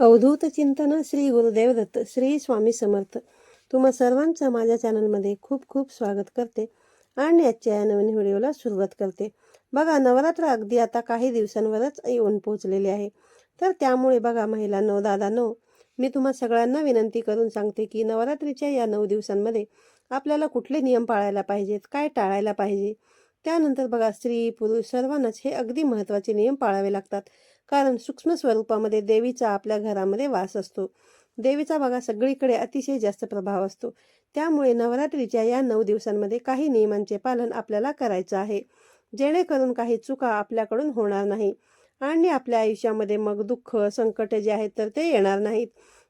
अवधूत चिंतन श्री गुरुदेव दत्त श्री स्वामी समर्थ. तुम्हा सर्वांचं माझ्या चॅनलमध्ये खूप खूप स्वागत करते आणि आजच्या या नवीन व्हिडिओला सुरुवात करते. बघा नवरात्र अगदी आता काही दिवसांवरच येऊन पोहोचलेले आहे. तर त्यामुळे बघा महिला नऊ दादा नऊ मी तुम्हा सगळ्यांना विनंती करून सांगते की नवरात्रीच्या या नऊ दिवसांमध्ये आपल्याला कुठले नियम पाळायला पाहिजेत काय टाळायला पाहिजे? त्यानंतर बघा स्त्री पुरुष सर्वांनाच हे अगदी महत्त्वाचे नियम पाळावे लागतात. कारण सूक्ष्म स्वरूपामध्ये देवीचा आपल्या घरामध्ये वास असतो. देवीचा बघा सगळीकडे अतिशय जास्त प्रभाव असतो. त्यामुळे नवरात्रीच्या या नऊ दिवसांमध्ये काही नियमांचे पालन आपल्याला करायचं आहे. जेणेकरून काही चुका आपल्याकडून होणार नाही. आणि आपल्या आयुष्यामध्ये मग दुःख संकट जे आहेत तर ते येणार नाहीत.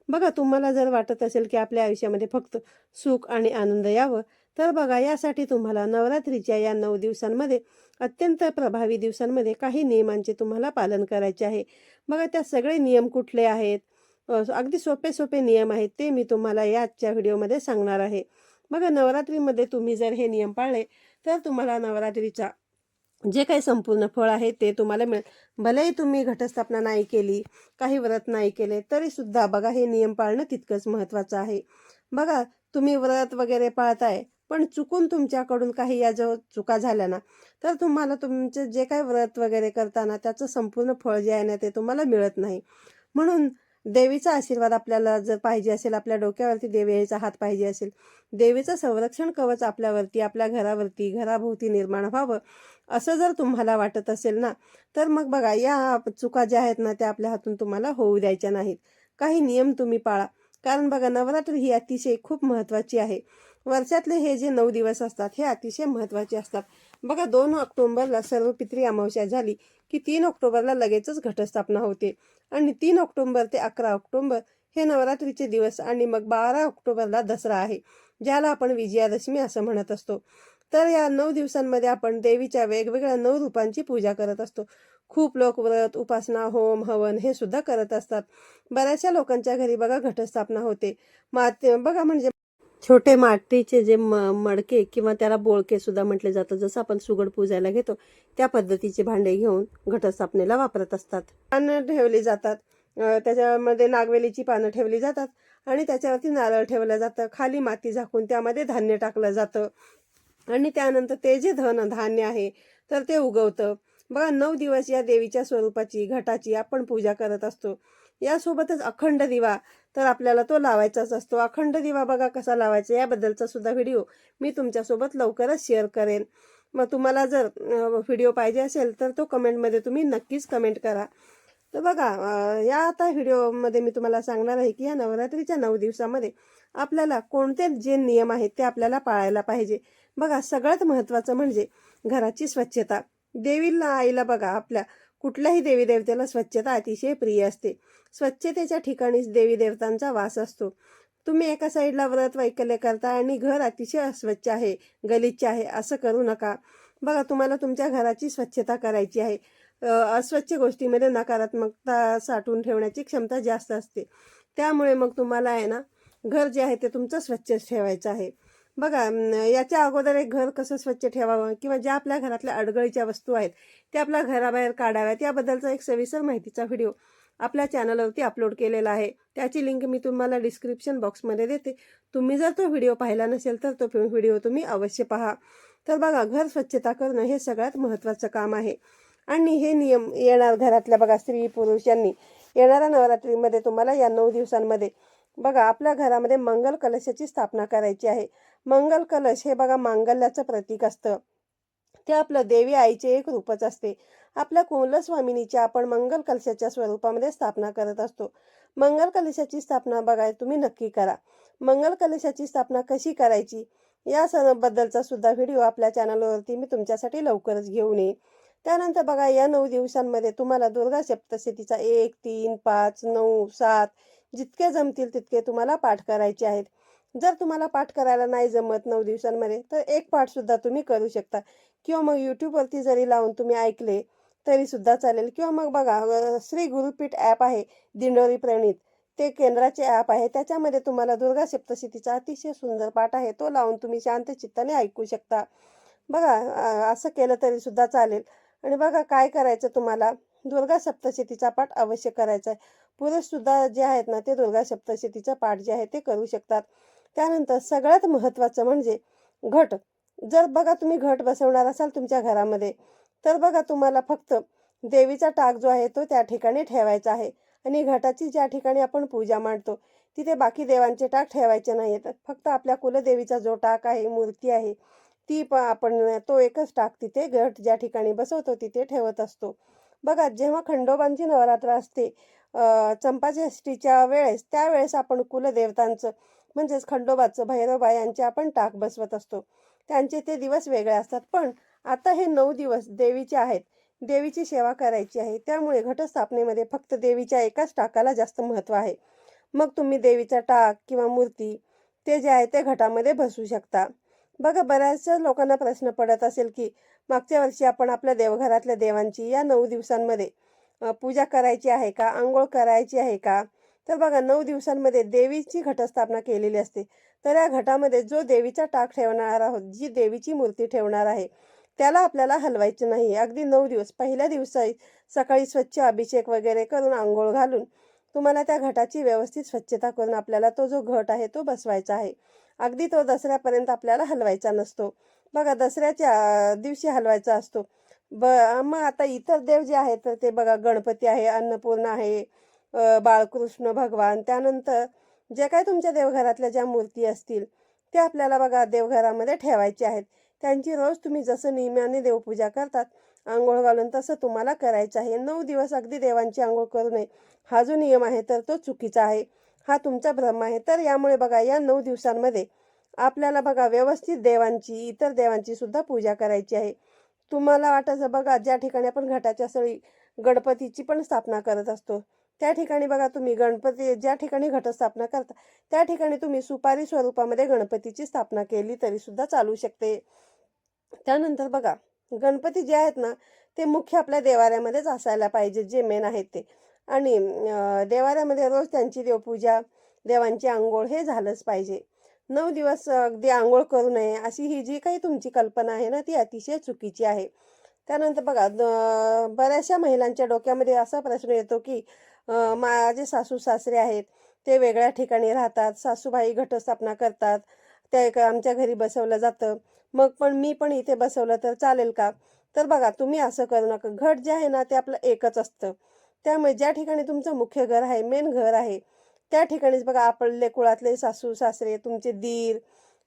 बघा तुम्हाला जर वाटत असेल की आपल्या आयुष्यामध्ये फक्त सुख आणि आनंद यावं तर बघा यासाठी तुम्हाला नवरात्रीच्या या नऊ दिवसांमध्ये अत्यंत प्रभावी दिवसांमध्ये काही नियमांचे तुम्हाला पालन करायचे आहे. बघा त्या सगळे नियम कुठले आहेत? अगदी सोपे सोपे नियम आहेत ते मी तुम्हाला या आजच्या व्हिडिओमध्ये सांगणार आहे. बघा नवरात्रीमध्ये तुम्ही जर हे नियम पाळले तर तुम्हाला नवरात्रीचा जे काही संपूर्ण फळ आहे ते तुम्हाला मिळेल. भलेही तुम्ही घटस्थापना नाही केली काही व्रत नाही केले तरीसुद्धा बघा हे नियम पाळणं तितकंच महत्त्वाचं आहे. बघा तुम्ही व्रत वगैरे पाळताय पण चुकून तुमच्याकडून काही या जो चुका झाल्या ना तर तुम्हाला तुमचे जे काही व्रत वगैरे करताना त्याचं संपूर्ण फळ जे आहे ना ते तुम्हाला मिळत नाही. म्हणून देवीचा आशीर्वाद आपल्याला जर पाहिजे असेल आपल्या डोक्यावरती देवीचा हात पाहिजे असेल देवीचं संरक्षण कवच आपल्यावरती आपल्या घरावरती घराभोवती निर्माण व्हावं असं जर तुम्हाला वाटत असेल ना तर मग बघा या चुका ज्या आहेत ना त्या आपल्या हातून तुम्हाला होऊ द्यायच्या नाहीत. काही नियम तुम्ही पाळा. कारण बघा नवरात्र ही अतिशय खूप महत्त्वाची आहे. वर्षातले हे जे नऊ दिवस असतात हे अतिशय महत्त्वाचे असतात. बघा दोन ऑक्टोबरला सर्व पित्री अमावस्या झाली की तीन ऑक्टोबरला लगेचच घटस्थापना होते. आणि तीन ऑक्टोबर ते अकरा ऑक्टोबर हे नवरात्रीचे दिवस आणि मग बारा ऑक्टोबरला दसरा आहे ज्याला आपण विजयादशमी असं म्हणत असतो. तर या नऊ दिवसांमध्ये आपण देवीच्या वेगवेगळ्या नऊ रूपांची पूजा करत असतो. खूप लोक व्रत उपासना होम हवन हे सुद्धा करत असतात. बऱ्याचशा लोकांच्या घरी बघा घटस्थापना होते. माते बघा म्हणजे छोटे मातीचे जे म मडके किंवा त्याला बोळके सुद्धा म्हटले जातं जसं आपण सुगड पूजायला घेतो त्या पद्धतीचे भांडे घेऊन घटस्थापनेला वापरत असतात. पानं ठेवली जातात त्याच्यामध्ये नागवेलीची पानं ठेवली जातात आणि त्याच्यावरती नारळ ठेवलं जातं खाली माती झाकून त्यामध्ये धान्य टाकलं जातं. आणि त्यानंतर ते जे धन धान्य आहे तर ते उगवतं. बघा नऊ दिवस या देवीच्या स्वरूपाची घटाची आपण पूजा करत असतो. यासोबतच अखंड दिवा तर आपल्याला तो लावायचाच असतो. अखंड दिवा बघा कसा लावायचा याबद्दलचा सुद्धा व्हिडिओ मी तुमच्यासोबत लवकरच शेअर करेन. मग तुम्हाला जर व्हिडिओ पाहिजे असेल तर तो कमेंटमध्ये तुम्ही नक्कीच कमेंट करा. तर बघा या आता व्हिडिओमध्ये मी तुम्हाला सांगणार आहे की या नवरात्रीच्या नऊ दिवसामध्ये आपल्याला कोणते जे नियम आहेत ते आपल्याला पाळायला पाहिजे. बघा सगळ्यात महत्त्वाचं म्हणजे घराची स्वच्छता. देवीला आईला बघा आपल्या कुठल्याही देवी देवतेला स्वच्छता अतिशय प्रिय असते. स्वच्छतेच्या ठिकाणीच देवी देवतांचा वास असतो. तुम्ही एका साईडला व्रत वैकल्य करता आणि घर अतिशय अस्वच्छ आहे गलिच्छ आहे असं करू नका. बघा तुम्हाला तुमच्या घराची स्वच्छता करायची आहे. अस्वच्छ गोष्टीमध्ये नकारात्मकता साठवून ठेवण्याची क्षमता जास्त असते. त्यामुळे मग तुम्हाला आहे ना घर जे आहे ते तुमचं स्वच्छ ठेवायचं आहे. बघा याच्या अगोदर एक घर कसं स्वच्छ ठेवावं किंवा ज्या आपल्या घरातल्या अडगळीच्या वस्तू आहेत त्या आपल्या घराबाहेर काढाव्यात याबद्दलचा एक सविस्तर माहितीचा व्हिडिओ आपल्या चॅनलवरती अपलोड केलेला आहे. त्याची लिंक मी तुम्हाला डिस्क्रिप्शन बॉक्समध्ये देते. तुम्ही जर तो व्हिडिओ पाहिला नसेल तर तो व्हिडिओ तुम्ही अवश्य पहा. तर बघा घर स्वच्छता करणं हे सगळ्यात महत्त्वाचं काम आहे. आणि हे नियम येणार घरातल्या बघा स्त्री पुरुष यांनी येणाऱ्या नवरात्रीमध्ये तुम्हाला या नऊ दिवसांमध्ये बघा आपल्या घरामध्ये मंगल कलशाची स्थापना करायची आहे. मंगल कलश हे बघा मांगल्याचं प्रतीक असतं. ते आपलं देवी आईचे एक रूपच असते. आपल्या कुलस्वामिनीच्या आपण मंगल कलशाच्या स्वरूपामध्ये स्थापना करत असतो. मंगल कलशाची स्थापना बघा तुम्ही नक्की करा. मंगल कलशाची स्थापना कशी करायची? या सणाबद्दलचा सुद्धा व्हिडिओ आपल्या चॅनलवरती मी तुमच्यासाठी लवकरच घेऊन येईन. त्यानंतर बघा या नऊ दिवसांमध्ये तुम्हाला दुर्गा सप्तशतीचा एक तीन पाच नऊ सात जितके जमतील तितके तुम्हाला पाठ करायचे आहेत. जर तुम्हाला पाठ करायला नाही जमत नऊ दिवसांमध्ये तर एक पाठ सुद्धा तुम्ही करू शकता. किंवा मग यूट्यूबवरती जरी लावून तुम्ही ऐकले तरी सुद्धा चालेल. किंवा मग बघा श्री गुरुपीठ ॲप आहे दिंडोरी प्रणित. ते केंद्राचे ॲप आहे. त्याच्यामध्ये तुम्हाला दुर्गा सप्तशतीचा अतिशय सुंदर पाठ आहे. तो लावून तुम्ही शांत चित्ताने ऐकू शकता. बघा असं केलं तरी सुद्धा चालेल. आणि बघा काय करायचं तुम्हाला? दुर्गा सप्तशतीचा पाठ अवश्य करायचा आहे. पुरुषसुद्धा जे आहेत ना ते दुर्गा सप्तशतीचा पाठ जे आहे ते करू शकतात. त्यानंतर सगळ्यात महत्त्वाचं म्हणजे घट. जर बघा तुम्ही घट बसवणार असाल तुमच्या घरामध्ये तर बघा तुम्हाला फक्त देवीचा टाक जो आहे तो त्या ठिकाणी ठेवायचा आहे. आणि घटाची ज्या ठिकाणी आपण पूजा मांडतो तिथे बाकी देवांचे टाक ठेवायचे नाही आहेत फक्त आपल्या कुलदेवीचा जो टाक आहे मूर्ती आहे ती प आपण तो एकच टाक तिथे घट ज्या ठिकाणी बसवतो तिथे ठेवत असतो. बघा जेव्हा खंडोबांची नवरात्र असते चंपाषष्टीच्या वेळेस त्यावेळेस आपण कुलदेवतांचं म्हणजेच खंडोबाचं भैरवबा यांचे आपण टाक बसवत असतो. त्यांचे ते दिवस वेगळे असतात पण आता हे नऊ दिवस देवीचे आहेत. देवीची सेवा करायची आहे. त्यामुळे घटस्थापनेमध्ये फक्त देवीच्या एकाच टाकाला जास्त महत्त्व आहे. मग तुम्ही देवीचा टाक किंवा मूर्ती ते जे आहे ते घटामध्ये बसवू शकता. बघा बऱ्याचशा लोकांना प्रश्न पडत असेल की मागच्या वर्षी आपण आपल्या देवघरातल्या देवांची या नऊ दिवसांमध्ये पूजा करायची आहे का? आंघोळ करायची आहे का? तर बघा नऊ दिवसांमध्ये देवीची घटस्थापना केलेली असते. तर या घटामध्ये जो देवीचा टाक ठेवणार आहोत जी देवीची मूर्ती ठेवणार आहे त्याला आपल्याला हलवायचं नाही. अगदी नऊ दिवस पहिल्या दिवसाही सकाळी स्वच्छ अभिषेक वगैरे करून आंघोळ घालून तुम्हाला त्या घटाची व्यवस्थित स्वच्छता करून आपल्याला तो जो घट आहे तो बसवायचा आहे. अगदी तो दसऱ्यापर्यंत आपल्याला हलवायचा नसतो. बघा दसऱ्याच्या दिवशी हलवायचा असतो. ब मग आता इतर देव जे आहेत तर ते बघा गणपती आहे अन्नपूर्णा आहे बाळकृष्ण भगवान. त्यानंतर जे काय तुमच्या देवघरातल्या ज्या मूर्ती असतील ते आपल्याला बघा देवघरामध्ये ठेवायचे आहेत. त्यांची रोज तुम्ही जसं नियमाने देवपूजा करतात आंघोळ घालून तसं तुम्हाला करायचं आहे. नऊ दिवस अगदी देवांची आंघोळ करू नये. हा जो नियम आहे तर तो चुकीचा आहे. हा तुमचा भ्रम आहे. तर यामुळे बघा या नऊ दिवसांमध्ये आपल्याला बघा व्यवस्थित देवांची इतर देवांची सुद्धा पूजा करायची आहे. तुम्हाला वाटायचं बघा ज्या ठिकाणी आपण घटाच्या सळी गणपतीची पण स्थापना करत असतो त्या ठिकाणी बघा तुम्ही गणपती ज्या ठिकाणी घटस्थापना करता त्या ठिकाणी तुम्ही सुपारी स्वरूपामध्ये गणपतीची स्थापना केली तरी सुद्धा चालू शकते. त्यानंतर बघा गणपती जे आहेत ना ते मुख्य आपल्या देवाऱ्यामध्येच असायला पाहिजे जे मेन आहेत ते. आणि देवाऱ्यामध्ये रोज त्यांची देवपूजा देवांची आंघोळ हे झालंच पाहिजे. नऊ दिवस अगदी आंघोळ करू नये अशी ही जी काही तुमची कल्पना आहे ना ती अतिशय चुकीची आहे. त्यानंतर बघा द- बऱ्याचशा महिलांच्या डोक्यामध्ये असा प्रश्न येतो की माझे सासू सासरे आहेत ते वेगळ्या ठिकाणी राहतात सासूबाई घटस्थापना करतात त्या एक आमच्या घरी बसवलं जातं मग पण मी पण इथे बसवलं तर चालेल का? तर बघा तुम्ही असं करू नका. घट जे आहे ना ते आपलं एकच असतं. त्यामुळे ज्या ठिकाणी तुमचं मुख्य घर आहे मेन घर आहे त्या ठिकाणीच बघा आपले कुळातले सासू सासरे तुमचे दीर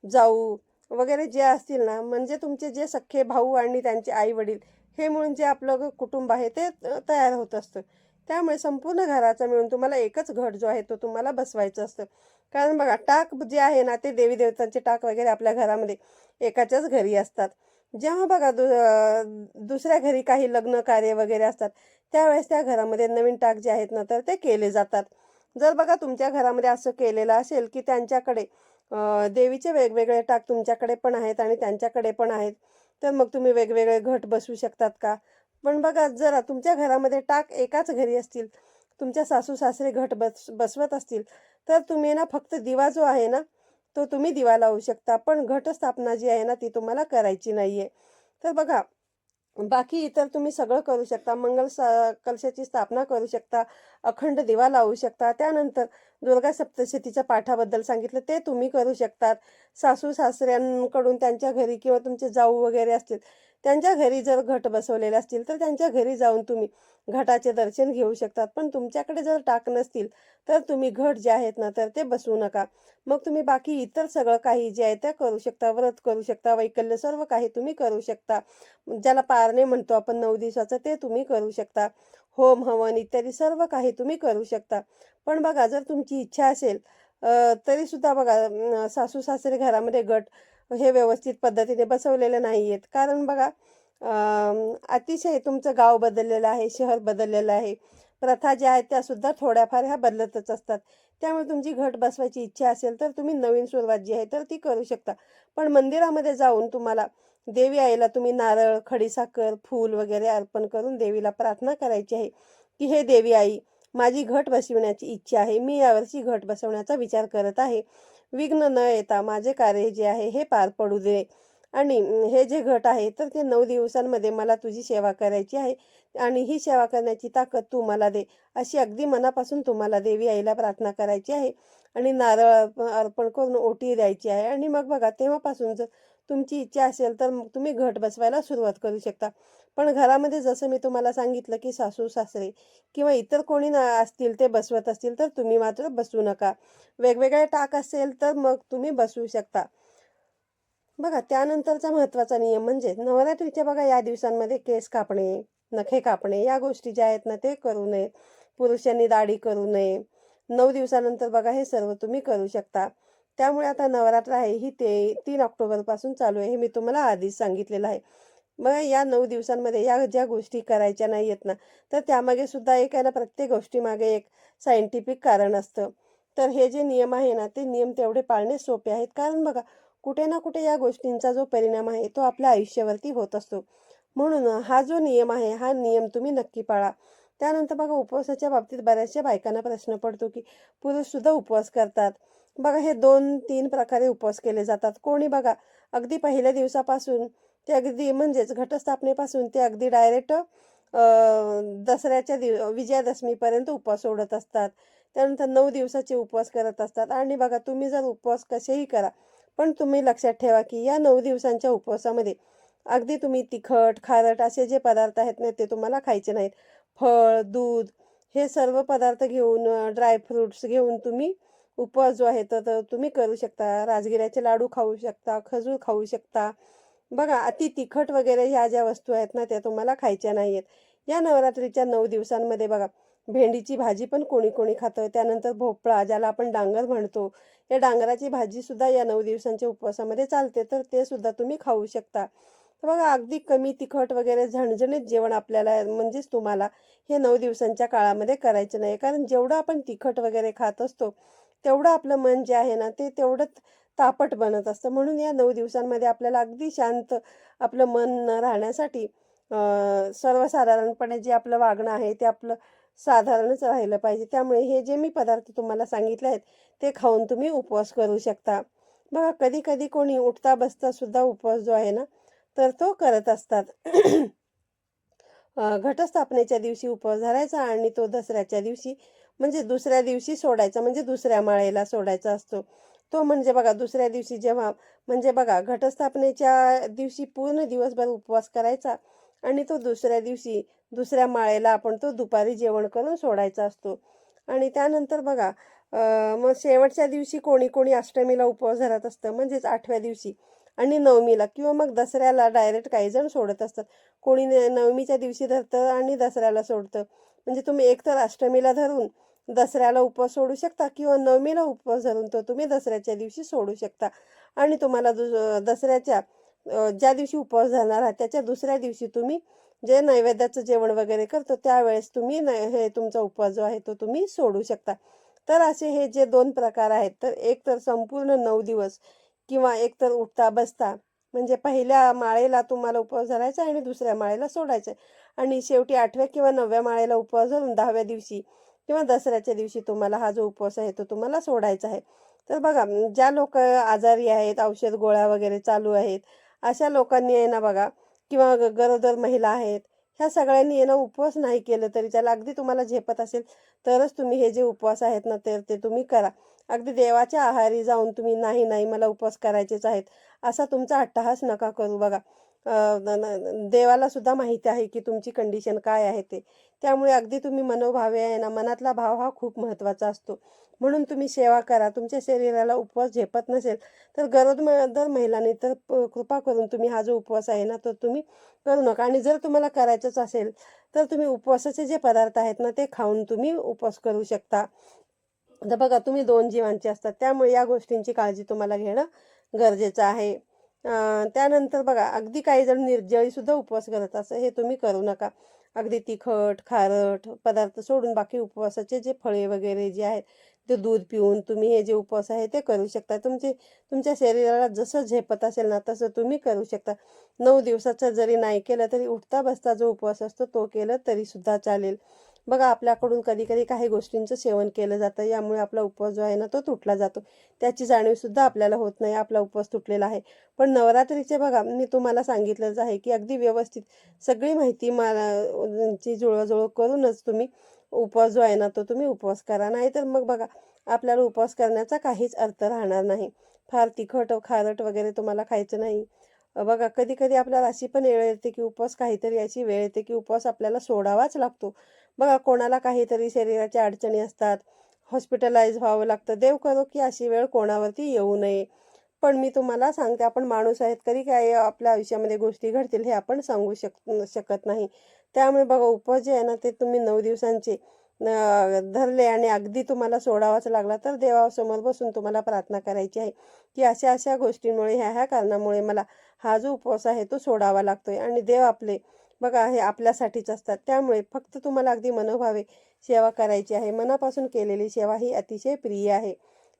जाऊ वगैरे जे असतील ना म्हणजे तुमचे जे सख्खे भाऊ आणि त्यांचे आई वडील हे म्हणून जे आपलं कुटुंब आहे ते त- तयार होत असतं. त्यामुळे संपूर्ण घराचा मिळून तुम्हाला एकच घट जो आहे तो तुम्हाला बसवायचं असतं. कारण बघा टाक जे आहे ना ते देवी देवतांचे टाक वगैरे आपल्या घरामध्ये एकाच्याच घरी असतात. जेव्हा बघा दु दुसऱ्या घरी काही लग्न कार्य वगैरे असतात त्यावेळेस त्या घरामध्ये नवीन टाक जे आहेत ना तर ते केले जातात. जर बघा तुमच्या घरामध्ये असं केलेलं असेल की त्यांच्याकडे देवीचे वेगवेगळे टाक तुमच्याकडे पण आहेत आणि त्यांच्याकडे पण आहेत तर मग तुम्ही वेगवेगळे घट बसवू शकतात का? पण बघा जरा तुमच्या घरामध्ये टाक एकाच घरी असतील तुमच्या सासू सासरे घट बस बसवत असतील तर तुम्ही ना फक्त दिवा जो आहे ना तो तुम्ही दिवा लावू शकता पण घटस्थापना जी आहे ना ती तुम्हाला करायची नाही आहे तर बघा बाकी इतर तुम्ही सगळं करू शकता. मंगल कलशाची स्थापना करू शकता. अखंड दिवा लावू शकता. त्यानंतर दुर्गा सप्तशतीच्या पाठाबद्दल सांगितलं ते तुम्ही करू शकतात. सासू सासऱ्यांकडून त्यांच्या घरी किंवा तुमचे जाऊ वगैरे असतील त्यांच्या घरी जर घट बसवलेले असतील तर त्यांच्या घरी जाऊन तुम्ही घटाचे दर्शन घेऊ शकतात. पण तुमच्याकडे जर टाक नसतील तर तुम्ही घट जे आहेत ना तर ते बसवू नका. मग तुम्ही बाकी इतर सगळं काही जे आहे ते करू शकता. व्रत करू शकता वैकल्य सर्व काही तुम्ही करू शकता. ज्याला पारणे म्हणतो आपण नऊ दिवसाचं ते तुम्ही करू शकता. होम हवन इत्यादी सर्व काही तुम्ही करू शकता. पण बघा जर तुमची इच्छा असेल तरी सुद्धा बघा सासू सासरे घरामध्ये गट हे व्यवस्थित पद्धतीने बसवलेले नाही आहेत कारण बघा अतिशय तुमचं गाव बदललेलं आहे शहर बदललेलं आहे. प्रथा ज्या आहेत त्यासुद्धा थोड्याफार ह्या बदलतच असतात. त्यामुळे तुमची घट बसवायची इच्छा असेल तर तुम्ही नवीन सुरुवात जी आहे तर ती करू शकता. पण मंदिरामध्ये जाऊन तुम्हाला देवी आईला तुम्ही नारळ खडीसाखर फूल वगैरे अर्पण करून देवीला प्रार्थना करायची आहे की हे देवी आई माझी घट बसविण्याची इच्छा आहे. मी यावर्षी घट बसवण्याचा विचार करत आहे. विघ्न न येता माझे कार्य जे आहे हे पार पडू दे. आणि हे जे घट आहे तर ते नऊ दिवसांमध्ये मला तुझी सेवा करायची आहे आणि ही सेवा करण्याची ताकद तू मला दे. अशी अगदी मनापासून तुम्हाला देवी आईला प्रार्थना करायची आहे आणि नारळ अर्प- अर्पण करून ओटी द्यायची आहे. आणि मग बघा तेव्हापासून जर तुमची इच्छा असेल तर मग तुम्ही घट बसवायला सुरुवात करू शकता. पण घरामध्ये जसं मी तुम्हाला सांगितलं की सासू सासरे किंवा इतर कोणी ना असतील ते बसवत असतील तर तुम्ही मात्र बसू नका. वेगवेगळे टाक असेल तर मग तुम्ही बसवू शकता. बघा त्यानंतरचा महत्त्वाचा नियम म्हणजे नवरात्रीच्या बघा या दिवसांमध्ये केस कापणे नखे कापणे या गोष्टी ज्या आहेत ना ते करू नये. पुरुषांनी दाढी करू नये. नऊ दिवसानंतर बघा हे सर्व तुम्ही करू शकता. त्यामुळे आता नवरात्र आहे ही ते तीन ऑक्टोबरपासून चालू आहे हे मी तुम्हाला आधीच सांगितलेलं आहे. मग या नऊ दिवसांमध्ये या ज्या गोष्टी करायच्या नाही आहेत ना तर त्यामागे सुद्धा एक आहे ना प्रत्येक गोष्टीमागे एक सायंटिफिक कारण असतं. तर हे जे नियम आहे ना ते नियम तेवढे पाळणे सोपे आहेत. कारण बघा कुठे ना कुठे या गोष्टींचा जो परिणाम आहे तो आपल्या आयुष्यावरती होत असतो. म्हणून हा जो नियम आहे हा नियम तुम्ही नक्की पाळा. त्यानंतर बघा उपवासाच्या बाबतीत बऱ्याचशा बायकांना प्रश्न पडतो की पुरुषसुद्धा उपवास करतात. बघा हे दोन तीन प्रकारे उपवास केले जातात. कोणी बघा अगदी पहिल्या दिवसापासून ते अगदी म्हणजेच घटस्थापनेपासून ते अगदी डायरेक्ट दसऱ्याच्या दिव विजयादशमीपर्यंत उपवास सोडत असतात. त्यानंतर नऊ दिवसाचे उपवास करत असतात. आणि बघा तुम्ही जर उपवास कसेही करा पण तुम्ही लक्षात ठेवा की या नऊ दिवसांच्या उपवासामध्ये अगदी तुम्ही तिखट खारट असे जे पदार्थ आहेत ना ते तुम्हाला खायचे नाहीत. फळ दूध हे सर्व पदार्थ घेऊन ड्रायफ्रूट्स घेऊन तुम्ही उपवास जो आहे तर तर तुम्ही करू शकता. राजगिऱ्याचे लाडू खाऊ शकता खजूर खाऊ शकता. बघा अति तिखट वगैरे ह्या ज्या वस्तू आहेत ना त्या तुम्हाला खायच्या नाही आहेत या नवरात्रीच्या नऊ दिवसांमध्ये बघा भेंडीची भाजी पण कोणी कोणी खातं त्यानंतर भोपळा ज्याला आपण डांगर म्हणतो या डांगराची भाजी सुद्धा या नऊ दिवसांच्या उपवासामध्ये चालते तर ते सुद्धा तुम्ही खाऊ शकता. तर बघा अगदी कमी तिखट वगैरे झणझणीत जेवण आपल्याला म्हणजेच तुम्हाला हे नऊ दिवसांच्या काळामध्ये करायचं नाही कारण जेवढं आपण तिखट वगैरे खात असतो तेवढं आपलं मन जे आहे ना ते तेवढंच तापट बनत असतं. म्हणून या नऊ दिवसांमध्ये आपल्याला अगदी शांत आपलं मन राहण्यासाठी सर्वसाधारणपणे जे आपलं वागणं आहे ते आपलं साधारणच राहिलं पाहिजे. त्यामुळे हे जे मी पदार्थ तुम्हाला सांगितले आहेत ते खाऊन तुम्ही उपवास करू शकता. बघा कधी कधी कोणी उठता बसता सुद्धा उपवास जो आहे ना तर तो करत असतात. घटस्थापनेच्या दिवशी उपवास धरायचा आणि तो दसऱ्याच्या दिवशी म्हणजे दुसऱ्या दिवशी सोडायचा म्हणजे दुसऱ्या माळेला सोडायचा असतो. तो म्हणजे बघा दुसऱ्या दिवशी जेव्हा म्हणजे बघा घटस्थापनेच्या दिवशी पूर्ण दिवसभर उपवास करायचा आणि तो दुसऱ्या दिवशी दुसऱ्या माळेला आपण तो दुपारी जेवण करून सोडायचा असतो. आणि त्यानंतर बघा मग शेवटच्या दिवशी कोणी कोणी अष्टमीला उपवास धरत असतं म्हणजेच आठव्या दिवशी आणि नवमीला किंवा मग दसऱ्याला डायरेक्ट काही जण सोडत असतात. कोणी न- नवमीच्या दिवशी धरतं आणि दसऱ्याला सोडतं. म्हणजे तुम्ही एकतर अष्टमीला धरून दसऱ्याला उपवास सोडू शकता किंवा नवमीला उपवास धरून तो तुम्ही दसऱ्याच्या दिवशी सोडू शकता. आणि तुम्हाला दु दसऱ्याच्या ज्या दिवशी उपवास धरणार आहात त्याच्या दुसऱ्या दिवशी तुम्ही जे नैवेद्याचं जेवण वगैरे करतो त्यावेळेस तुम्ही न हे तुमचा उपवास जो आहे तो तुम्ही सोडू शकता. तर असे हे जे दोन प्रकार आहेत तर एक तर संपूर्ण नऊ दिवस किंवा एक तर उठता बसता म्हणजे पहिल्या माळेला तुम्हाला उपवास धरायचा आणि दुसऱ्या माळेला सोडायचं. आणि शेवटी आठव्या किंवा नवव्या माळेला उपवास धरून दहाव्या दिवशी किंवा दसऱ्याच्या दिवशी तुम्हाला हा जो उपवास आहे तो तुम्हाला सोडायचा आहे. तर बघा ज्या लोक आजारी आहेत औषध गोळ्या वगैरे चालू आहेत अशा लोकांनी आहे ना बघा किंवा ग- गरोदर महिला आहेत ह्या सगळ्यांनी येणं उपवास नाही केलं तरी त्याला अगदी तुम्हाला झेपत असेल तरच तुम्ही हे जे उपवास आहेत ना तर ते तुम्ही करा. अगदी देवाच्या आहारी जाऊन तुम्ही नाही नाही मला उपवास करायचेच आहेत. असा तुमचा अट्टहास नका करू बघा. देवाला सुद्धा माहिती आहे की तुमची कंडिशन काय आहे ते. त्यामुळे अगदी तुम्ही मनोभावे आहे ना मनातला भाव हा खूप महत्त्वाचा असतो. म्हणून तुम्ही सेवा करा. तुमच्या शरीराला उपवास झेपत नसेल तर गरोदर महिलांनी तर कृपा करून तुम्ही हा जो उपवास आहे ना तो तुम्ही करू नका. आणि जर तुम्हाला करायचंच असेल तर तुम्ही उपवासाचे जे पदार्थ आहेत ना ते खाऊन तुम्ही उपवास करू शकता. तर बघा तुम्ही दोन जीवांचे असतात. त्यामुळे या गोष्टींची काळजी तुम्हाला घेणं गरजेचं आहे. त्यानंतर बघा अगदी काही जण निर्जळी सुद्धा उपवास करत असं हे तुम्ही करू नका. अगदी तिखट खारट पदार्थ सोडून बाकी उपवासाचे जे फळे वगैरे जे आहेत ते दूध पिऊन तुम्ही हे जे उपवास आहे ते करू शकता. तुमचे तुमच्या शरीराला जसं झेपत असेल ना तसं तुम्ही करू शकता. नऊ दिवसाचं जरी नाही केलं तरी उठता बसता जो उपवास असतो तो केलं तरी सुद्धा चालेल. बघा आपल्याकडून कधी कधी काही गोष्टींचं सेवन केलं जातं. यामुळे आपला उपवास जो आहे ना तो तुटला जातो. त्याची जाणीवसुद्धा आपल्याला होत नाही. आपला उपवास तुटलेला आहे. पण नवरात्रीचे बघा मी तुम्हाला सांगितलंच आहे की अगदी व्यवस्थित सगळी माहिती मला ची जुळवाजुळव करूनच तुम्ही उपवास जो आहे ना तो तुम्ही उपवास करा. नाही तर मग बघा आपल्याला उपवास करण्याचा काहीच अर्थ राहणार नाही. फार तिखट खारट वगैरे तुम्हाला खायचं नाही. बघा कधी कधी आपल्याला अशी पण वेळ येते की उपवास काहीतरी अशी वेळ येते की उपवास आपल्याला सोडावाच लागतो. बघा कोणाला काहीतरी शरीराच्या अडचणी असतात हॉस्पिटलाइज व्हावं लागतं. देव करो की अशी वेळ कोणावरती येऊ नये. पण मी तुम्हाला सांगते आपण माणूस आहेत कधी काय आपल्या आयुष्यामध्ये गोष्टी घडतील हे आपण सांगू शक शकत नाही. त्यामुळे बघा उपवास जे आहे ना ते तुम्ही नऊ दिवसांचे धरले आणि अगदी तुम्हाला सोडावाच लागला तर देवासमोर बसून तुम्हाला प्रार्थना करायची आहे. की अशा अशा गोष्टींमुळे ह्या ह्या कारणामुळे मला हा जो उपवास आहे तो सोडावा लागतोय. आणि देव आपले बघा हे आपल्यासाठीच असतात. त्यामुळे फक्त तुम्हाला अगदी मनोभावे सेवा करायची आहे. मनापासून केलेली सेवा ही अतिशय प्रिय आहे.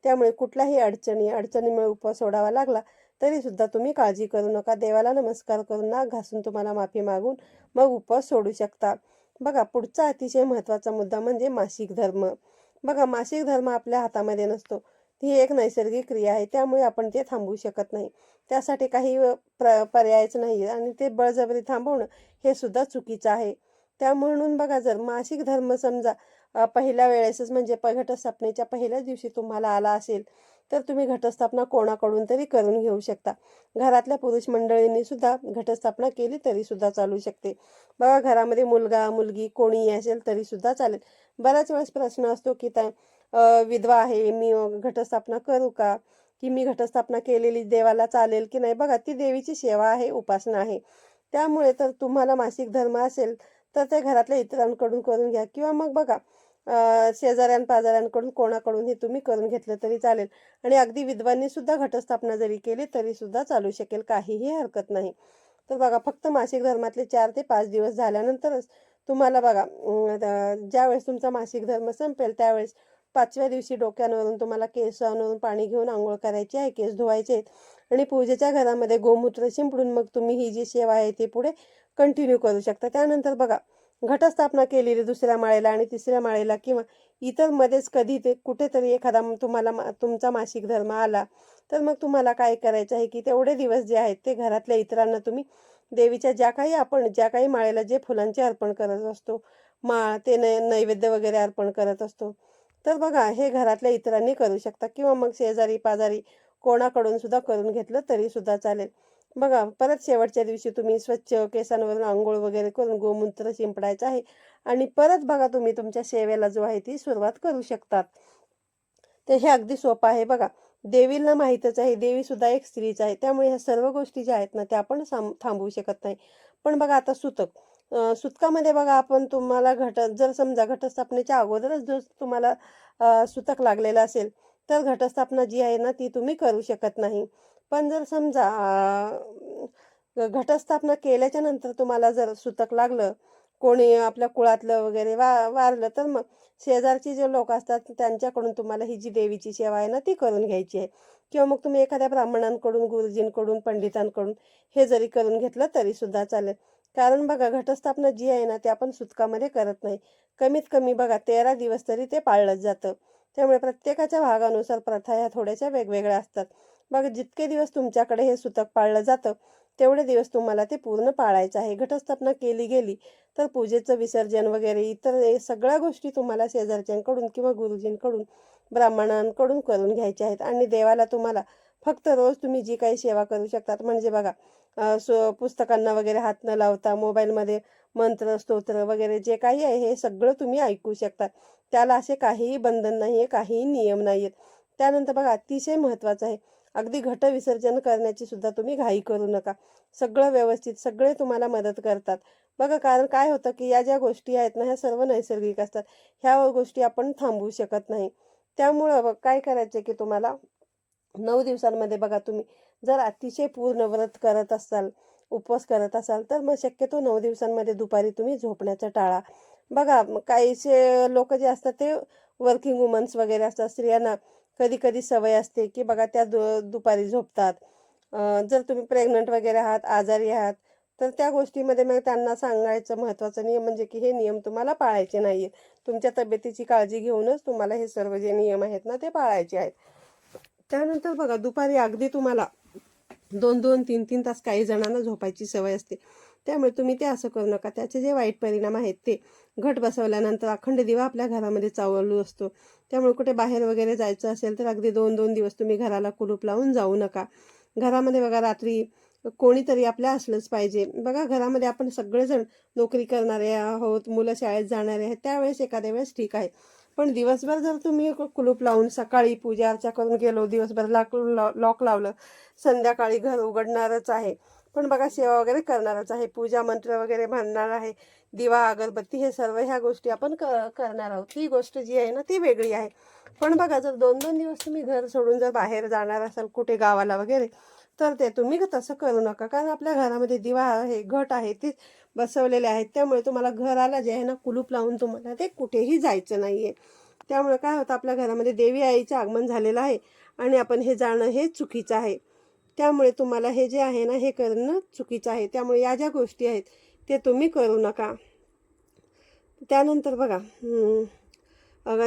त्यामुळे कुठल्याही अडचणी अडचणीमुळे उपवास सोडावा लागला तरी सुद्धा तुम्ही काळजी करू नका. देवाला नमस्कार करून नाक घासून तुम्हाला माफी मागून मग उपवास सोडू शकता. बघा पुढचा अतिशय महत्त्वाचा मुद्दा म्हणजे मासिक धर्म. बघा मासिक धर्म आपल्या हातामध्ये नसतो. ती एक नैसर्गिक क्रिया आहे त्यामुळे आपण ते थांबवू शकत नाही. त्यासाठी काही प्र पर्यायच नाही आणि ते बळजबरी थांबवणं हे सुद्धा चुकीचं आहे. त्या म्हणून बघा जर मासिक धर्म समजा पहिल्या वेळेसच म्हणजे प घटस्थापनेच्या पहिल्याच दिवशी तुम्हाला आला असेल तर तुम्ही घटस्थापना कोणाकडून तरी करून घेऊ शकता. घरातल्या पुरुष मंडळींनी सुद्धा घटस्थापना केली तरी सुद्धा चालू शकते. बघा घरामध्ये मुलगा मुलगी कोणीही असेल तरी सुद्धा चालेल. बऱ्याच वेळेस प्रश्न असतो की त्या विधवा आहे मी घटस्थापना करू का? की मी घटस्थापना केलेली देवाला चालेल की नाही? बघा ती देवीची सेवा आहे उपासना आहे. त्यामुळे तर तुम्हाला मासिक धर्म असेल तर ते घरातल्या इतरांकडून करून घ्या. किंवा मग बघा शेजाऱ्यां पाजाऱ्यांकडून कोणाकडूनही तुम्ही करून घेतलं तरी चालेल. आणि अगदी विद्वांनी सुद्धा घटस्थापना जरी केली तरी सुद्धा चालू शकेल. काहीही हरकत नाही. तर बघा फक्त मासिक धर्मातले चार ते पाच दिवस झाल्यानंतरच तुम्हाला बघा ज्यावेळेस तुमचा मासिक धर्म संपेल त्यावेळेस पाचव्या दिवशी डोक्यांवरून तुम्हाला केसांवरून पाणी घेऊन आंघोळ करायची आहे केस धुवायचे आहेत. आणि पूजेच्या घरामध्ये गोमूत्र शिंपडून मग तुम्ही ही जी सेवा आहे ती पुढे कंटिन्यू करू शकता. त्यानंतर बघा घटस्थापना केलेली दुसऱ्या माळेला आणि तिसऱ्या माळेला किंवा इतर मध्येच कधी ते कुठेतरी एखादा तुम्हाला मा- तुमचा मासिक धर्म आला तर मग तुम्हाला काय करायचं आहे की तेवढे दिवस जे आहेत ते घरातल्या इतरांना तुम्ही देवीच्या ज्या काही आपण ज्या काही माळेला जे फुलांचे अर्पण करत असतो माळ ते नै नैवेद्य वगैरे अर्पण करत असतो तर बघा हे घरातल्या इतरांनी करू शकता किंवा मग शेजारी पाजारी कोणाकडून सुद्धा करून घेतलं तरी सुद्धा चालेल. बघा परत शेवटच्या दिवशी तुम्ही स्वच्छ केसांवरून आंघोळ वगैरे करून गोमूत्र शिंपडायचं आहे आणि परत बघा तुम्ही तुमच्या सेवेला जो आहे ती सुरुवात करू शकतात. तर हे अगदी सोपं आहे बघा. देवीला माहीतच आहे देवी सुद्धा एक स्त्रीच आहे त्यामुळे ह्या सर्व गोष्टी ज्या आहेत ना त्या आपण साम- थांबवू शकत नाही. पण बघा आता सुतक. सुतकामध्ये बघा आपण तुम्हाला घट जर समजा घटस्थापनेच्या अगोदरच जर तुम्हाला सुतक लागलेलं असेल तर घटस्थापना जी आहे ना ती तुम्ही करू शकत नाही. पण जर समजा घटस्थापना केल्याच्यानंतर तुम्हाला जर सुतक लागलं कोणी आपल्या कुळातलं वगैरे वा वारलं तर मग शेजारची जे लोक असतात त्यांच्याकडून तुम्हाला ही जी देवीची सेवा आहे ना ती करून घ्यायची आहे. किंवा मग तुम्ही एखाद्या ब्राह्मणांकडून गुरुजींकडून पंडितांकडून हे जरी करून घेतलं तरी सुद्धा चालेल. कारण बघा घटस्थापना जी आहे ना ते आपण सुतकामध्ये करत नाही. कमीत कमी बघा तेरा दिवस तरी ते पाळलंच जातं. त्यामुळे प्रत्येकाच्या भागानुसार प्रथा ह्या थोड्याशा वेगवेगळ्या असतात. बघा जितके दिवस तुमच्याकडे हे सुतक पाळलं जातं तेवढे दिवस तुम्हाला ते पूर्ण पाळायचं आहे. घटस्थापना केली गेली तर पूजेचं विसर्जन वगैरे इतर सगळ्या गोष्टी तुम्हाला शेजारच्यांकडून किंवा गुरुजींकडून ब्राह्मणांकडून करून घ्यायच्या आहेत. आणि देवाला तुम्हाला फक्त रोज तुम्ही जी काही सेवा करू शकतात म्हणजे बघा सो पुस्तकांना वगैरे हात न लावता मोबाईलमध्ये मंत्र स्तोत्र वगैरे जे काही आहे हे सगळं तुम्ही ऐकू शकता त्याला असे काहीही बंधन नाही आहे काहीही नियम नाही आहेत त्यानंतर बघा अतिशय महत्त्वाचं आहे. अगदी घट विसर्जन करण्याची सुद्धा तुम्ही घाई करू नका. सगळं व्यवस्थित सगळे तुम्हाला मदत करतात. बघा कारण काय होतं की या ज्या गोष्टी आहेत ना ह्या सर्व नैसर्गिक असतात. ह्या गोष्टी आपण थांबवू शकत नाही. त्यामुळं बघ काय करायचं की तुम्हाला नऊ दिवसांमध्ये बघा तुम्ही जर अतिशय पूर्ण व्रत करत असाल उपवास करत असाल तर मग शक्यतो नऊ दिवसांमध्ये दुपारी तुम्ही झोपण्याचं टाळा. बघा काहीसे लोक जे असतात ते वर्किंग वुमन्स वगैरे असतात स्त्रियांना कधी कधी सवय असते की बघा त्या दु दुपारी झोपतात. जर तुम्ही प्रेग्नंट वगैरे आहात आजारी आहात तर त्या गोष्टीमध्ये मग त्यांना सांगायचं महत्त्वाचं नियम म्हणजे की हे नियम तुम्हाला पाळायचे नाही आहेत तुमच्या तब्येतीची काळजी घेऊनच तुम्हाला हे सर्व जे नियम आहेत ना ते पाळायचे आहेत. त्यानंतर बघा दुपारी अगदी तुम्हाला दोन दोन तीन तीन तास काही जणांना झोपायची सवय असते. त्यामुळे तुम्ही ते असं करू नका. त्याचे जे वाईट परिणाम आहेत ते घट बसवल्यानंतर अखंड दिवा आपल्या घरामध्ये चावलू असतो. त्यामुळे कुठे बाहेर वगैरे जायचं असेल तर अगदी दोन दोन दिवस तुम्ही घराला कुलूप लावून जाऊ नका. घरामध्ये बघा रात्री कोणीतरी आपल्या असलंच पाहिजे. बघा घरामध्ये आपण सगळेजण नोकरी करणारे आहोत मुलं शाळेत जाणारे आहेत त्यावेळेस एखाद्या वेळेस ठीक आहे. पण दिवसभर जर तुम्ही कुलूप लावून सकाळी पूजा अर्चा करून गेलो दिवसभर लॉक लॉक लावलं संध्याकाळी घर उघडणारच आहे. पण बघा सेवा वगैरे करणारच आहे. पूजा मंत्र वगैरे म्हणणार आहे. दिवा अगरबत्ती हे सर्व ह्या गोष्टी आपण क करणार आहोत. ही गोष्ट जी आहे ना ती वेगळी आहे. पण बघा जर दोन दोन दिवस तुम्ही घर सोडून जर बाहेर जाणार असाल कुठे गावाला वगैरे तर ते तुम्ही तसं करू नका. कारण आपल्या घरामध्ये दिवा आहे घट आहे ते बसवलेले आहेत. त्यामुळे तुम्हाला घराला जे आहे ना कुलूप लावून तुम्हाला ते कुठेही जायचं नाही आहे त्यामुळे काय होतं आपल्या घरामध्ये देवी आईचं आगमन झालेलं आहे आणि आपण हे जाणं हे चुकीचं आहे. त्यामुळे तुम्हाला हे जे आहे ना हे करणं चुकीचं आहे. त्यामुळे या ज्या गोष्टी आहेत ते तुम्ही करू नका. त्यानंतर बघा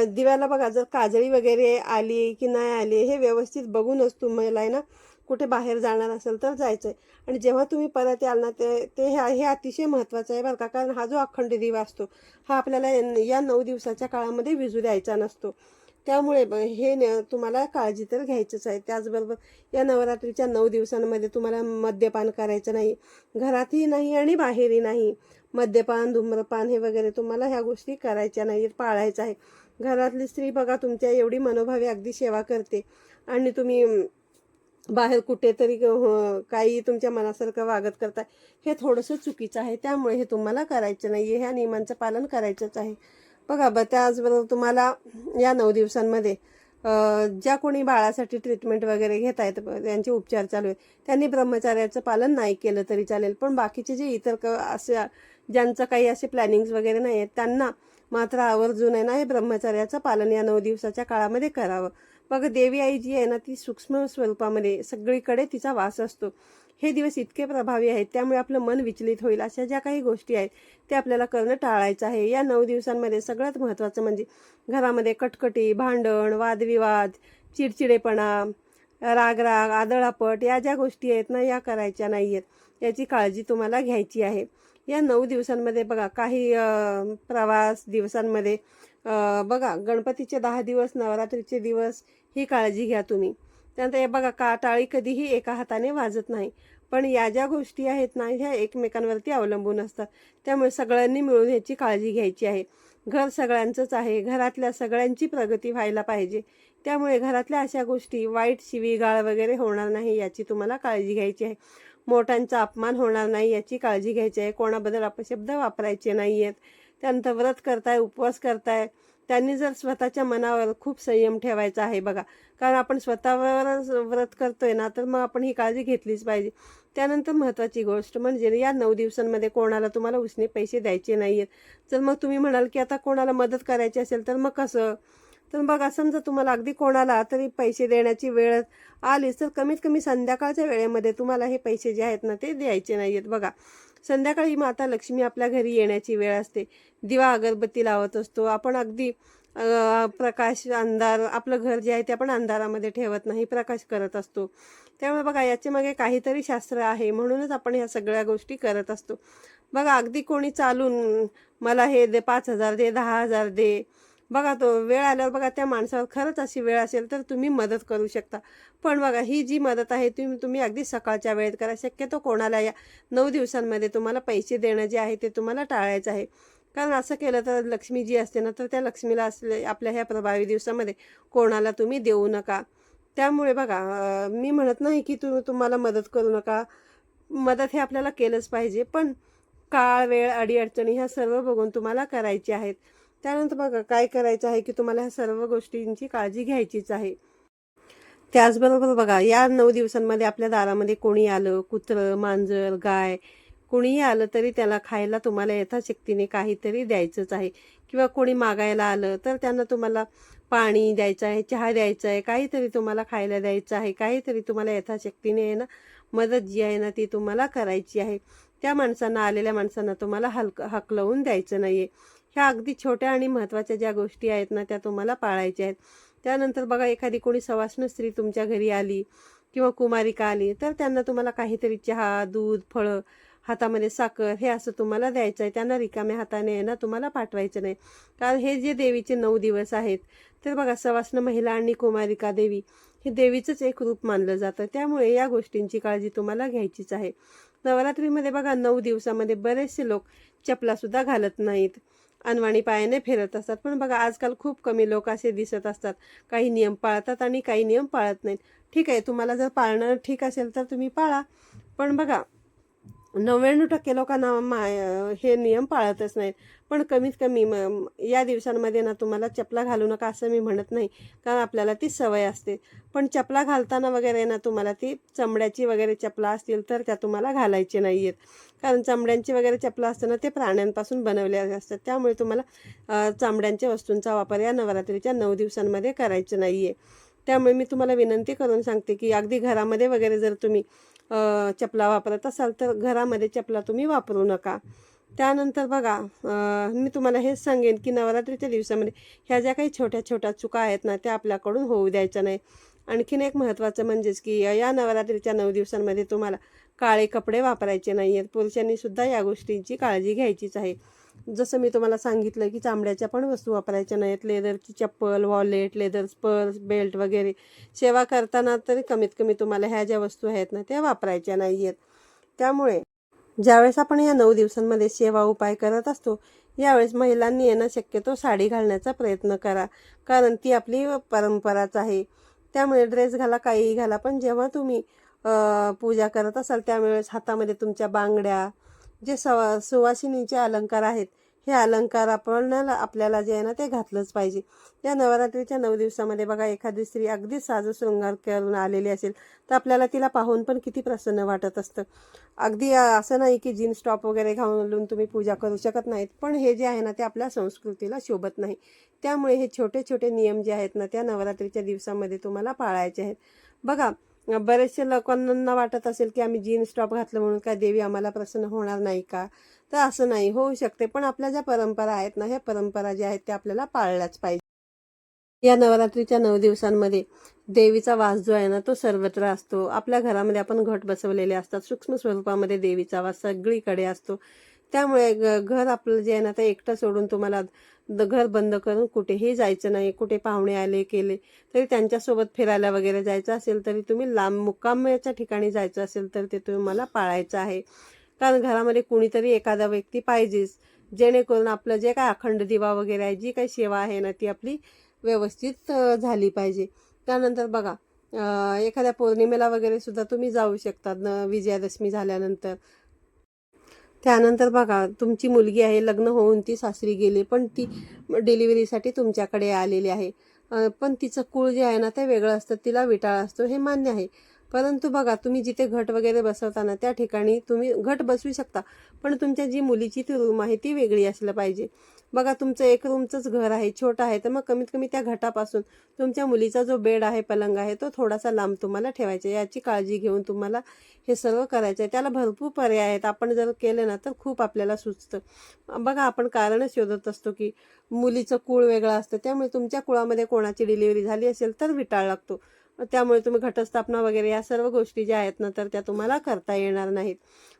दिव्याला बघा जर काजळी वगैरे आली की नाही आली हे व्यवस्थित बघूनच तुम्हाला आहे ना कुठे बाहेर जाणार असेल तर जायचं आहे आणि जेव्हा तुम्ही परत याल ना ते ते हे हे अतिशय महत्त्वाचं आहे बरं का कारण हा जो अखंड दिवा असतो हा आपल्याला या नऊ दिवसाच्या काळामध्ये विजू द्यायचा नसतो. त्यामुळे ब- हे न तुम्हाला काळजी तर घ्यायचीच आहे. त्याचबरोबर या नवरात्रीच्या नऊ दिवसांमध्ये तुम्हाला मद्यपान करायचं नाही घरातही नाही आणि बाहेरही नाही. मद्यपान धूम्रपान हे वगैरे तुम्हाला ह्या गोष्टी करायच्या नाहीत पाळायचं आहे. घरातली स्त्री बघा तुमच्या एवढी मनोभावी अगदी सेवा करते. आणि तुम्ही बाहेर कुठेतरी हो, काही तुमच्या मनासारखं वागत करताय हे थोडंसं चुकीचं आहे. त्यामुळे हे तुम्हाला करायचं नाही आहे ह्या नियमांचं पालन करायचंच आहे. बघा ब त्याचबरोबर तुम्हाला या नऊ दिवसांमध्ये ज्या कोणी बाळासाठी ट्रीटमेंट वगैरे घेत आहेत त्यांचे उपचार चालू आहेत त्यांनी ब्रह्मचार्याचं पालन नाही केलं तरी चालेल पण बाकीचे जे इतर क असे ज्यांचं काही असे प्लॅनिंग्स वगैरे नाही आहेत त्यांना मात्र आवर्जून आहे ना हे ब्रह्मचार्याचं पालन या नऊ दिवसाच्या काळामध्ये करावं. बघा देवी आई जी आहे ना ती सूक्ष्म स्वरूपामध्ये सगळीकडे तिचा वास असतो. हे दिवस इतके प्रभावी आहेत त्यामुळे आपलं मन विचलित होईल अशा ज्या काही गोष्टी आहेत ते आपल्याला करणं टाळायचं आहे. या नऊ दिवसांमध्ये सगळ्यात महत्त्वाचं म्हणजे घरामध्ये कटकटी भांडण वादविवाद चिडचिडेपणा रागराग आदळापट या ज्या गोष्टी आहेत ना या करायच्या नाही आहेत याची काळजी तुम्हाला घ्यायची आहे. या नऊ दिवसांमध्ये बघा काही प्रवास दिवसांमध्ये बघा गणपतीचे दहा दिवस नवरात्रीचे दिवस ही काळजी घ्या तुम्ही. त्यानंतर हे बघा का टाळी कधीही एका हाताने वाजत नाही. पण या ज्या गोष्टी आहेत ना ह्या एकमेकांवरती अवलंबून असतात. त्यामुळे सगळ्यांनी मिळून ह्याची काळजी घ्यायची आहे. घर सगळ्यांचंच आहे. घरातल्या सगळ्यांची प्रगती व्हायला पाहिजे. त्यामुळे घरातल्या अशा गोष्टी वाईट शिवीगाळ वगैरे होणार नाही याची तुम्हाला काळजी घ्यायची आहे. मोठ्यांचा अपमान होणार नाही याची काळजी घ्यायची आहे. कोणाबद्दल अपशब्द वापरायचे नाही आहेत त्यानंतर व्रत करताय उपवास करताय. त्यांनी जर स्वतःच्या मनावर खूप संयम ठेवायचा आहे बघा. कारण आपण स्वतःवर व्रत करतोय ना तर मग आपण ही काळजी घेतलीच पाहिजे. त्यानंतर महत्त्वाची गोष्ट म्हणजे या नऊ दिवसांमध्ये कोणाला तुम्हाला उसने पैसे द्यायचे नाही आहेत जर मग तुम्ही म्हणाल की आता कोणाला मदत करायची असेल तर मग कसं? तर बघा समजा तुम्हाला अगदी कोणाला तरी पैसे देण्याची वेळ आलीच तर कमीत कमी संध्याकाळच्या वेळेमध्ये तुम्हाला हे पैसे जे आहेत ना ते द्यायचे नाही आहेत बघा. संध्याकाळी माता लक्ष्मी आपल्या घरी येण्याची वेळ असते. दिवा अगरबत्ती लावत असतो. आपण अगदी प्रकाश अंधार आपलं घर जे आहे ते आपण अंधारामध्ये ठेवत नाही प्रकाश करत असतो. त्यामुळे बघा याच्या मागे काहीतरी शास्त्र आहे. म्हणूनच आपण ह्या सगळ्या गोष्टी करत असतो. बघा अगदी कोणी चालून मला हे दे पाच हजार दे दहा हजार दे बघा तो वेळ आल्यावर बघा त्या माणसावर खरंच अशी वेळ असेल तर तुम्ही मदत करू शकता. पण बघा ही जी मदत आहे तुम्ही तुम्ही अगदी सकाळच्या वेळेत करा. शक्यतो कोणाला या नऊ दिवसांमध्ये तुम्हाला पैसे देणं जे आहे ते तुम्हाला टाळायचं आहे. कारण असं केलं तर लक्ष्मी जी असते ना तर त्या लक्ष्मीला असले आपल्या ह्या प्रभावी दिवसामध्ये कोणाला तुम्ही देऊ नका. त्यामुळे बघा मी म्हणत नाही की तु तुम्हाला मदत करू नका. मदत हे आपल्याला केलंच पाहिजे. पण काळ वेळ अडीअडचणी ह्या सर्व बघून तुम्हाला करायची आहेत. त्यानंतर बघा काय करायचं आहे की तुम्हाला ह्या सर्व गोष्टींची काळजी घ्यायचीच आहे. त्याचबरोबर बघा या नऊ दिवसांमध्ये आपल्या दारामध्ये कोणी आलं कुत्रं मांजर गाय कोणीही आलं तरी त्याला खायला तुम्हाला यथाशक्तीने काहीतरी द्यायचंच आहे. किंवा कोणी मागायला आलं तर त्यांना तुम्हाला पाणी द्यायचं आहे चहा द्यायचा आहे काहीतरी तुम्हाला खायला द्यायचं आहे काहीतरी तुम्हाला यथाशक्तीने आहे ना मदत जी आहे ना ती तुम्हाला करायची आहे. त्या माणसांना आलेल्या माणसांना तुम्हाला हलक हकलवून द्यायचं नाही आहे ह्या अगदी छोट्या आणि महत्त्वाच्या ज्या गोष्टी आहेत ना त्या तुम्हाला पाळायच्या आहेत. त्यानंतर बघा एखादी कोणी सवाष्ण स्त्री तुमच्या घरी आली किंवा कुमारिका आली तर त्यांना तुम्हाला काहीतरी चहा दूध फळं हातामध्ये साखर हे असं तुम्हाला द्यायचं आहे. त्यांना रिकाम्या हाताने ना तुम्हाला पाठवायचं नाही. कारण हे जे देवीचे नऊ दिवस आहेत तर बघा सवाष्ण महिला आणि कुमारिका देवी हे देवीचंच एक रूप मानलं जातं. त्यामुळे या गोष्टींची काळजी तुम्हाला घ्यायचीच आहे. नवरात्रीमध्ये बघा नऊ दिवसामध्ये बरेचसे लोक चपलासुद्धा घालत नाहीत. अनवाणी पायाने फिरत असतात. पण बघा आजकाल खूप कमी लोक असे दिसत असतात. काही नियम पाळतात आणि काही नियम पाळत नाहीत. ठीक आहे तुम्हाला जर पाळणं ठीक असेल तर तुम्ही पाळा. पण बघा नव्याण्णव टक्के लोकांना मा हे नियम पाळतच नाहीत. पण कमीत कमी म या दिवसांमध्ये ना तुम्हाला चपला घालू नका असं मी म्हणत नाही. कारण आपल्याला ती सवय असते. पण चपला घालताना वगैरे ना तुम्हाला ती चमड्याची वगैरे चपला असतील तर त्या तुम्हाला घालायची नाही आहेत कारण चमड्यांची वगैरे चपला असताना ते प्राण्यांपासून बनवले असतात. त्यामुळे तुम्हाला चामड्यांच्या वस्तूंचा वापर या नवरात्रीच्या नऊ दिवसांमध्ये करायचं नाही आहे त्यामुळे मी तुम्हाला विनंती करून सांगते की अगदी घरामध्ये वगैरे जर तुम्ही चपला वापरत असाल तर घरामध्ये चपला तुम्ही वापरू नका. त्यानंतर बघा मी तुम्हाला हेच सांगेन की नवरात्रीच्या दिवसामध्ये ह्या ज्या काही छोट्या छोट्या चुका आहेत ना त्या आपल्याकडून होऊ द्यायच्या नाही. आणखीन एक महत्त्वाचं म्हणजेच की या नवरात्रीच्या नऊ दिवसांमध्ये तुम्हाला काळे कपडे वापरायचे नाही आहेत पुरुषांनी सुद्धा या गोष्टींची काळजी घ्यायचीच आहे. जसं मी तुम्हाला सांगितलं की चांबड्याच्या पण वस्तू वापरायच्या नाहीत लेदरची चप्पल वॉलेट लेदर पर्स बेल्ट वगैरे. सेवा करताना तरी कमीत कमी तुम्हाला ह्या ज्या वस्तू आहेत ना त्या वापरायच्या नाही आहेत त्यामुळे ज्यावेळेस आपण या नऊ दिवसांमध्ये सेवा उपाय करत असतो यावेळेस महिलांनी येणं शक्यतो साडी घालण्याचा प्रयत्न करा. कारण ती आपली परंपराच आहे. त्यामुळे ड्रेस घाला काहीही घाला. पण जेव्हा तुम्ही पूजा करत असाल त्यावेळेस हातामध्ये तुमच्या बांगड्या जे सवा सुवासिनीचे अलंकार आहेत हे अलंकार आपण आपल्याला जे आहे ना ते घातलंच पाहिजे. या नवरात्रीच्या नऊ दिवसामध्ये बघा एखादी स्त्री अगदी साजू शृंगार करून आलेली असेल तर आपल्याला तिला पाहून पण किती प्रसन्न वाटत असतं. अगदी असं नाही की जीन्स टॉप वगैरे घालून तुम्ही पूजा करू शकत नाहीत पण हे जे आहे ना ते आपल्या संस्कृतीला शोभत नाही. त्यामुळे हे छोटे छोटे नियम जे आहेत ना त्या नवरात्रीच्या दिवसामध्ये तुम्हाला पाळायचे आहेत. बघा बरेचसे लोकांना वाटत असेल की आम्ही जीन्स टॉप घातलं म्हणून काय देवी आम्हाला प्रसन्न होणार नाही का? तर असं नाही होऊ शकते. पण आपल्या ज्या परंपरा आहेत ना ह्या परंपरा ज्या आहेत त्या आपल्याला पाळल्याच पाहिजे. या नवरात्रीच्या नऊ दिवसांमध्ये देवीचा वास जो आहे ना तो सर्वत्र असतो. आपल्या घरामध्ये आपण घट बसवलेले असतात. सूक्ष्म स्वरूपामध्ये देवीचा वास सगळीकडे असतो. त्यामुळे घर आपलं जे आहे ना ते एकटं सोडून तुम्हाला घर बंद करून कुठेही जायचं नाही कुठे पाहुणे आले केले तरी त्यांच्यासोबत फिरायला वगैरे जायचं असेल तरी तुम्ही लांब मुक्कामाच्या ठिकाणी जायचं असेल तर ते तुम्हाला पाळायचं आहे. कारण घरामध्ये कुणीतरी एखादा व्यक्ती पाहिजेच जेणेकरून आपलं जे काय अखंड दिवा वगैरे आहे जी काही सेवा आहे ना ती आपली व्यवस्थित झाली पाहिजे. त्यानंतर बघा एखाद्या पौर्णिमेला वगैरे सुद्धा तुम्ही जाऊ शकता न विजयादशमी झाल्यानंतर. त्यानंतर बघा तुमची मुलगी आहे लग्न होऊन ती सासरी गेली पण ती डिलिव्हरीसाठी तुमच्याकडे आलेली आहे. पण तिचं कुळ जे आहे ना ते वेगळं असतं तिला विटाळ असतो हे मान्य आहे. परंतु बघा तुम्ही जिथे घट वगैरे बसवताना त्या ठिकाणी तुम्ही घट बसवू शकता. पण तुमच्या जी मुलीची ती रूम आहे ती वेगळी असलं पाहिजे. बघा तुमचं एक रूमचंच घर आहे छोटं आहे तर मग कमीत कमी त्या घटापासून तुमच्या मुलीचा जो बेड आहे पलंग आहे तो थोडासा लांब तुम्हाला ठेवायचा याची काळजी घेऊन तुम्हाला हे सर्व करायचं आहे. त्याला भरपूर पर्याय आहेत. आपण जर केलं ना तर खूप आपल्याला सुचतं. बघा आपण कारणच शोधत असतो की मुलीचं कुळ वेगळं असतं. त्यामुळे तुमच्या कुळामध्ये कोणाची डिलिव्हरी झाली असेल तर विटाळ लागतो. त्यामुळे तुम्ही घटस्थापना वगैरे या सर्व गोष्टी ज्या आहेत ना तर त्या तुम्हाला करता येणार नाहीत.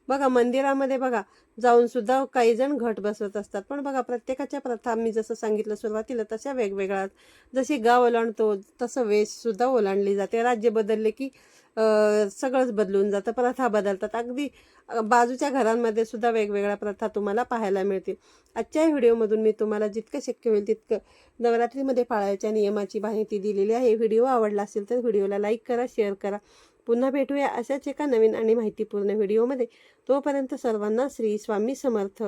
बघा मंदिरामध्ये बघा जाऊन सुद्धा काही जण घट बसवत असतात. पण बघा प्रत्येकाच्या प्रथा मी जसं सांगितलं सुरुवातीला तशा वेगवेगळ्या जशी गाव ओलांडतो तसं वेश सुद्धा ओलांडली जाते. राज्य बदलले की सगळंच बदलून जातं. प्रथा बदलतात. अगदी बाजूच्या घरांमध्ये सुद्धा वेगवेगळ्या प्रथा तुम्हाला पाहायला मिळतील. आजच्या व्हिडिओमधून मी तुम्हाला जितकं शक्य होईल तितकं नवरात्रीमध्ये पाळायच्या नियमाची माहिती दिलेली आहे. व्हिडिओ आवडला असेल तर व्हिडिओला लाईक करा शेअर करा. पुन्हा भेटूया अशाच एका नवीन आणि माहितीपूर्ण व्हिडिओमध्ये. तोपर्यंत सर्वांना श्री स्वामी समर्थ.